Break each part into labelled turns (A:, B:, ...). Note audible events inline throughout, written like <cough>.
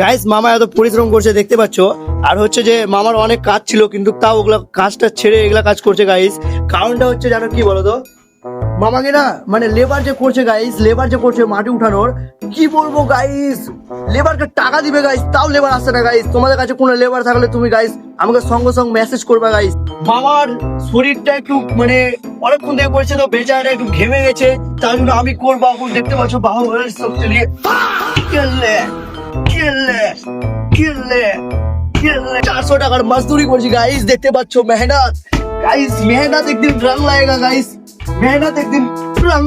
A: Guys মামা এত পরিশ্রম করছে, দেখতে পাচ্ছ? আর হচ্ছে যে, মামার অনেক কাজ ছিল, কিন্তু তাও ওগুলা কাজটা ছেড়ে এগুলা কাজ করছে গাইস কারণটা হচ্ছে, জানো কি বলো তো মামাকে না মানে লেবার যে করছে গাইস লেবার যে করছে মাটি উঠানোর, কি বলব গাইস লেবারকে টাকা দিবে গাইস তাও লেবার আসছে না গাইস তোমাদের কাছে কোনো লেবার থাকলে তুমি গাইস আমাকে সঙ্গে সঙ্গে মেসেজ করবে গাইস মামার শরীরটা একটু মানে অনেকক্ষণ থেকে করছে তো বেচারা একটু ঘেমে গেছে, তার জন্য আমি করব এখন দেখতে পাচ্ছ বাহু টাকার করছি গাইস দেখতে পাচ্ছ মেহনত। গাইস মেহনত একদিন রং গাইস মেহনত একদিন রং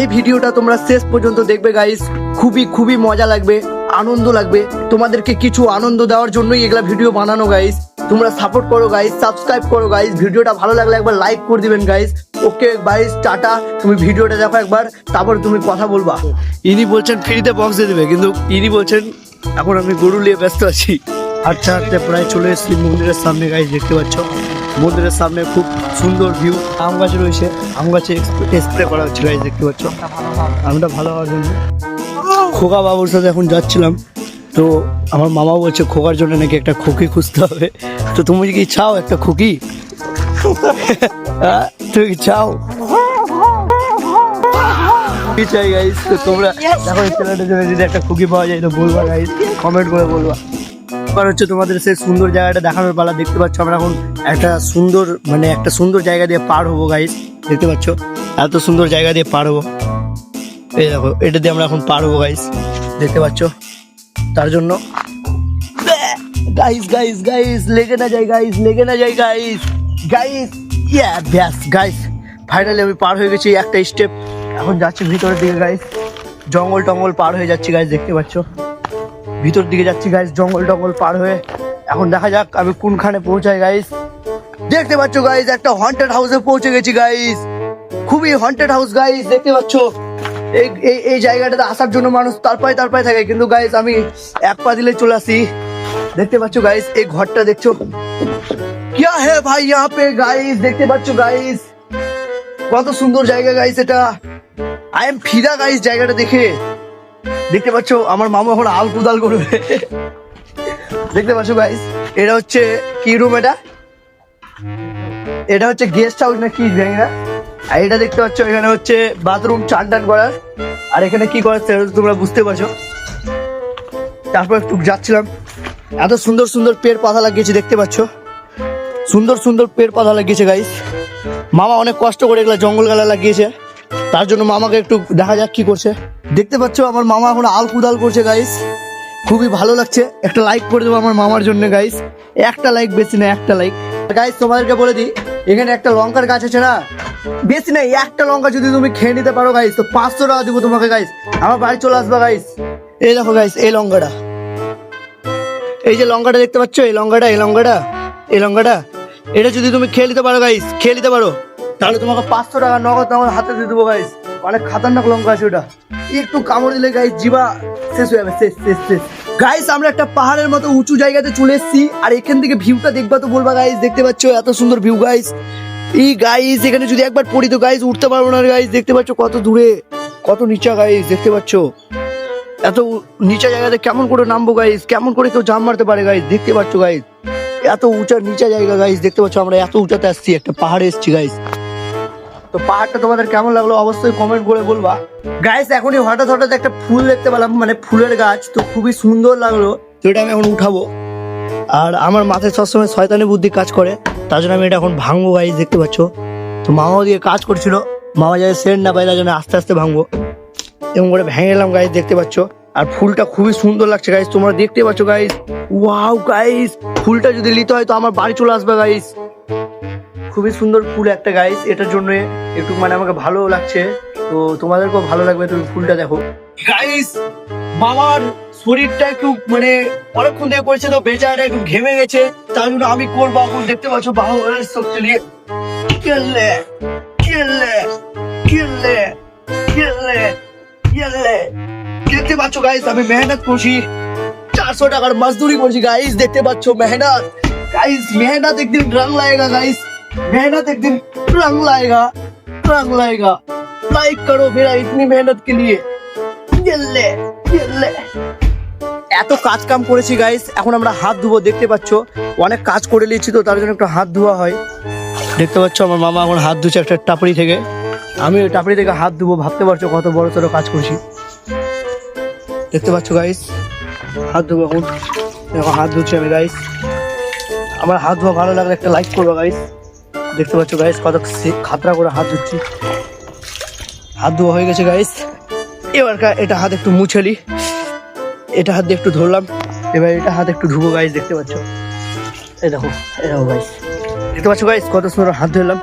A: এই ভিডিওটা তোমরা শেষ পর্যন্ত দেখবে গাইস খুবই খুবই মজা লাগবে, আনন্দ লাগবে। তোমাদেরকে কিছু আনন্দ দেওয়ার জন্যই এগুলা ভিডিও বানানো গাইস তোমরা সাপোর্ট করো গাইস সাবস্ক্রাইব করো গাইস ভিডিওটা ভালো লাগলে একবার লাইক করে দিবেন গাইস ওকে বাইস টাটা। তুমি ভিডিওটা দেখো একবার তারপর তুমি কথা বলবা। ইনি বলছেন ফ্রিতে বক্স দিয়ে দেবে কিন্তু ইনি বলছেন এখন আমি গরু নিয়ে ব্যস্ত আছি। আচ্ছা আচ্ছা প্রায় চলে এসেছি মন্দিরের সামনে গাইস দেখতে পাচ্ছ? মন্দিরের সামনে খুব সুন্দর ভিউ আম গাছ রয়েছে আম গাছে স্প্রে করা হচ্ছে গাইস দেখতে পাচ্ছ? আমটা ভালো হওয়ার জন্য। খোকা বাবুর সাথে এখন যাচ্ছিলাম তো আমার মামা বলছে খোকার জন্য নাকি একটা খুকি খুঁজতে হবে। তো তুমি কি চাও একটা খুকি? হ্যাঁ? <laughs> তুমি চাও কি চাই গাইস তো তোমরা দেখো এই ছেলেটার জন্য যদি একটা খুকি পাওয়া যায় তো বলবা গাইস কমেন্ট করে বলবা। এবার হচ্ছে তোমাদের সেই সুন্দর জায়গাটা দেখানোর পালা দেখতে পাচ্ছ আমরা এখন একটা সুন্দর মানে একটা সুন্দর জায়গা দিয়ে পার হব গাইস দেখতে পাচ্ছ? এত সুন্দর জায়গা দিয়ে পার হব। এই দেখো এটা দিয়ে আমরা এখন পার হব গাইস দেখতে পাচ্ছ? তার জন্য গাইস গাইস গাইস লেগে না যায় গাইস লেগে না যায় গাইস গাইস ব্যাস গাইস ফাইনালি আমি পার হয়ে গেছি একটা স্টেপ এখন যাচ্ছি ভিতরের দিকে গাইস জঙ্গল টঙ্গল পার হয়ে যাচ্ছি গাইস দেখতে পাচ্ছ? ভিতর দিকে যাচ্ছি গাইস জঙ্গল টঙ্গল পার হয়ে। এখন দেখা যাক আমি কোনখানে পৌঁছাই গাইস দেখতে পাচ্ছ গাইস একটা হন্টেড হাউসে পৌঁছে গেছি গাইস খুবই হন্টেড হাউস গাইস দেখতে পাচ্ছ? এই এই জায়গাটাতে আসার জন্য মানুষ তারপায় তারপায় থাকে। কিন্তু গাইস আমি এক পা দিলে চলে আসি। দেখতে পাচ্ছ গাইস এই ঘরটা দেখছো क्या है ভাই यहाँ पे গাইস দেখতে পাচ্ছ গাইস কত সুন্দর জায়গা গাইস এটা আই এম ফিদা গাইস জায়গাটা দেখে দেখতে পাচ্ছ আমার মামা এখন আল কুদাল করবে দেখতে পাচ্ছ গাইস এটা হচ্ছে কি রুম এটা এটা হচ্ছে গেস্ট হাউস না কি জানি না আর এটা দেখতে পাচ্ছ এখানে হচ্ছে বাথরুম চান টান করার আর এখানে কি করার সেটা তো তোমরা বুঝতে পারছো তারপর একটু যাচ্ছিলাম এত সুন্দর সুন্দর পেড় পাতা লাগিয়েছে, দেখতে পাচ্ছ? সুন্দর সুন্দর পেড় পাতা লাগিয়েছে গাইস মামা অনেক কষ্ট করে এগুলো জঙ্গল গালা লাগিয়েছে। তার জন্য মামাকে একটু দেখা যাক কি করছে। দেখতে পাচ্ছ, আমার মামা এখন আল কুদাল করছে গাইস খুবই ভালো লাগছে। একটা লাইক করে দেবো আমার মামার জন্য গাইস একটা লাইক বেশি না, একটা লাইক গাইস তোমাদেরকে বলে দিই, এখানে একটা লঙ্কার গাছ আছে না? বেশি না একটা লঙ্কা যদি তুমি খেয়ে নিতে পারো গাইস তো পাঁচশো টাকা দিব তোমাকে গাইস আমার বাড়ি চলে আসবে গাইস এই দেখো গাইস এই লঙ্কাটা। এই যে লঙ্কাটা দেখতে পাচ্ছ? এই লঙ্কাটা এই লঙ্কাটা এই লঙ্কাটা। এটা যদি তুমি খেয়ে নিতে পারো গাইস খেয়ে নিতে পারো। তাহলে তোমাকে পাঁচশো টাকা নগদ আমার হাতে দিয়ে দেবো গাইস অনেক খাতারনাক লঙ্কা আছে ওটা। একটু কামড় দিলে গাইস জিবা শেষ হয়ে যাবে, শেষ শেষ শেষ। গাইস আমরা একটা পাহাড়ের মতো উঁচু জায়গাতে চলে এসেছি, আর এখান থেকে ভিউটা দেখবা তো বলবা গাইস দেখতে পাচ্ছ এত সুন্দর ভিউ গাইস এই গাইস এখানে যদি একবার পড়ি তো গাইস উঠতে পারব না গাইস দেখতে পাচ্ছ কত দূরে, কত নিচা গাইস দেখতে পাচ্ছ। এত নিচা জায়গাতে কেমন করে নামবো গাইস কেমন করে কেউ জাম মারতে পারে গাইস দেখতে পাচ্ছ গাইস এত উঁচা, নিচা জায়গা গাইস দেখতে পাচ্ছ, আমরা এত উঁচাতে আসছি, একটা পাহাড়ে এসেছি গাইস তো পাহাড়টা তোমাদের কেমন লাগল অবশ্যই কমেন্ট করে বলবা। গাইস এখনই হঠাৎ হঠাৎ একটা ফুল দেখতে পেলাম মানে ফুলের গাছ, তো খুবই সুন্দর লাগল, তো এটা আমি এখন উঠাবো। আর আমার মাথায় সবসময় শয়তানি বুদ্ধি কাজ করে, তার জন্য আমি এটা এখন ভাঙবো গাইস দেখতে পাচ্ছ। তো মামাও দিয়ে কাজ করছিল, মামা যাতে সেন্ট না পাই তার জন্য আস্তে আস্তে ভাঙবো। এরকম করে ভেঙে এলাম গাইস দেখতে পাচ্ছ। আর ফুলটা খুবই সুন্দর লাগছে গাইস তোমরা দেখতে পাচ্ছ গাইস ওয়াও গাইস ফুলটা যদি নিতে হয় তো আমার বাড়ি চলে আসবে গাইস খুবই সুন্দর ফুল একটা গাইস এটার জন্য একটু মানে আমাকে ভালো লাগছে। তো তোমাদেরকেও ভালো লাগবে তুমি ফুলটা দেখো। গাইস মামার শরীরটা একটু মানে অনেকক্ষণ থেকে করেছে তো বেচারা একটু ঘেমে গেছে। তার জন্য আমি করব এখন, দেখতে পাচ্ছ বাহু শক্তি নিয়ে। খেললে খেললে খেললে খেললে। দেখতে পাচ্ছ গাইস আমি মেহনত করছি চারশো টাকার মজদুরি করছি গাইস দেখতে পাচ্ছ মেহনত गाइस मेहनत एक दिन रंग लाएगा गाइस मेहनत एक दिन रंग लाएगा रंग लाएगा लाइक करो मेरा इतनी मेहनत के लिए ये ले ये ले এত কাজ কাম করেছি গাইস এখন আমরা হাত ধুবো দেখতে পাচ্ছ অনেক কাজ করে নিয়েছি তো তার জন্য একটু হাত ধোয়া হয় দেখতে পাচ্ছ আমার মামা এখন হাত ধুচ্ছে একটা টাপড়ি থেকে আমি ওই টাপড়ি থেকে হাত ধুবো, ভাবতে পারছ কত বড় সড়ো কাজ করছি? দেখতে পাচ্ছ গাইস হাত ধুবো এখন। এখন হাত ধুচ্ছি আমি গাইস আমার হাত ধোয়া ভালো লাগলে একটা লাইক করব গাইস দেখতে পাচ্ছ গাইস কত খাতরা করে হাত ধুচ্ছি। হাত ধোয়া হয়ে গেছে গাইস এবার এটা হাত একটু মুছেলি এটা হাত দিয়ে একটু ধরলাম। এবার এটা হাত একটু ধুবো গাইস দেখতে পাচ্ছ? এই দেখো এই দেখো গাইস দেখতে পাচ্ছ গাইস কত সুন্দর হাত ধরলাম।